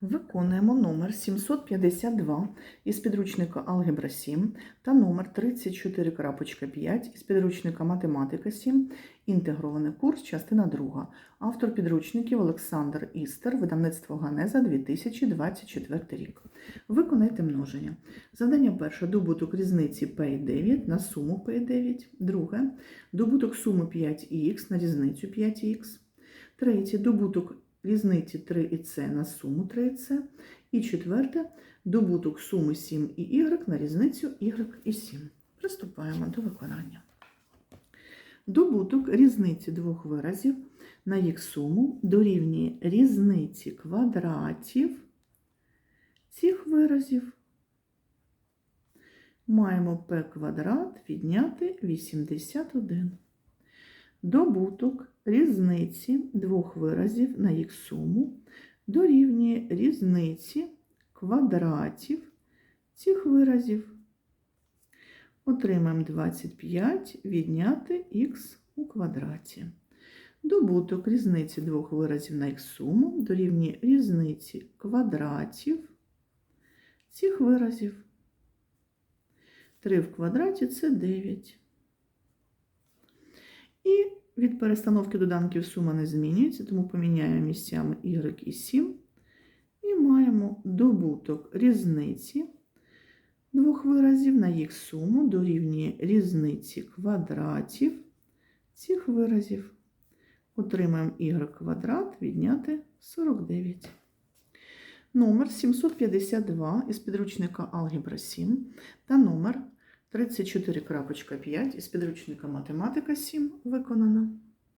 Виконуємо номер 752 із підручника Алгебра 7 та номер 34.5 із підручника Математика 7, інтегрований курс, частина 2. Автор підручників Олександр Істер, видавництво Ганеза 2024 рік. Виконайте множення. Завдання перше. Добуток різниці P9 на суму P9. Друге. Добуток суми 5х на різницю 5х. Третє. Добуток різниці 3 і С на суму 3 С. І четверте добуток суми 7 і y на різницю y і 7. Приступаємо до виконання. Добуток різниці двох виразів на їх суму дорівнює різниці квадратів цих виразів. Маємо p квадрат відняти 81. Добуток різниці двох виразів на їх суму дорівнює різниці квадратів цих виразів. Отримаємо 25 відняти х у квадраті. Добуток різниці двох виразів на їх суму дорівнює різниці квадратів цих виразів. 3 в квадраті це 9. Від перестановки доданків сума не змінюється, тому поміняємо місцями y і 7. І маємо добуток різниці двох виразів на їх суму дорівнює різниці квадратів цих виразів. Отримаємо y квадрат відняти 49. Номер 752 із підручника Алгебра 7 та номер 34.5 із підручника Математика 7 виконано.